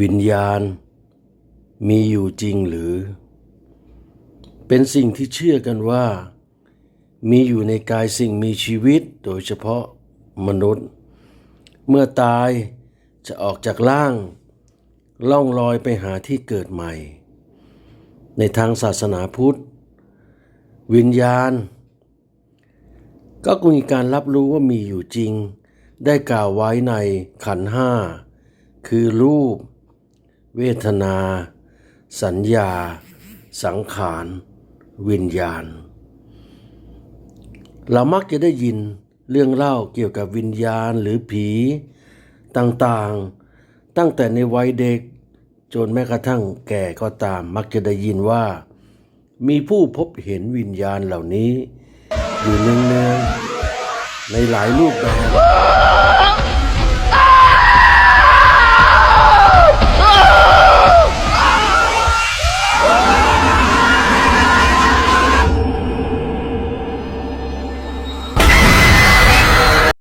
วิญญาณ มีอยู่จริงหรือ เป็นสิ่งที่เชื่อกันว่า มีอยู่ในกายสิ่งมีชีวิตโดยเฉพาะมนุษย์ เมื่อตายจะออกจากร่าง ล่องลอยไปหาที่เกิดใหม่ ในทางศาสนาพุทธ วิญญาณ ก็มีการรับรู้ว่ามีอยู่จริง ได้กล่าวไว้ในขันห้าคือรูป เวทนา สัญญา สังขาร วิญญาณ เรามักจะได้ยินเรื่องเล่าเกี่ยวกับวิญญาณหรือผีต่างๆ ตั้งแต่ในวัยเด็กจนแม้กระทั่งแก่ก็ตามมักจะได้ยินว่า มีผู้พบเห็นวิญญาณเหล่านี้ อยู่เนืองๆในหลายรูปแบบ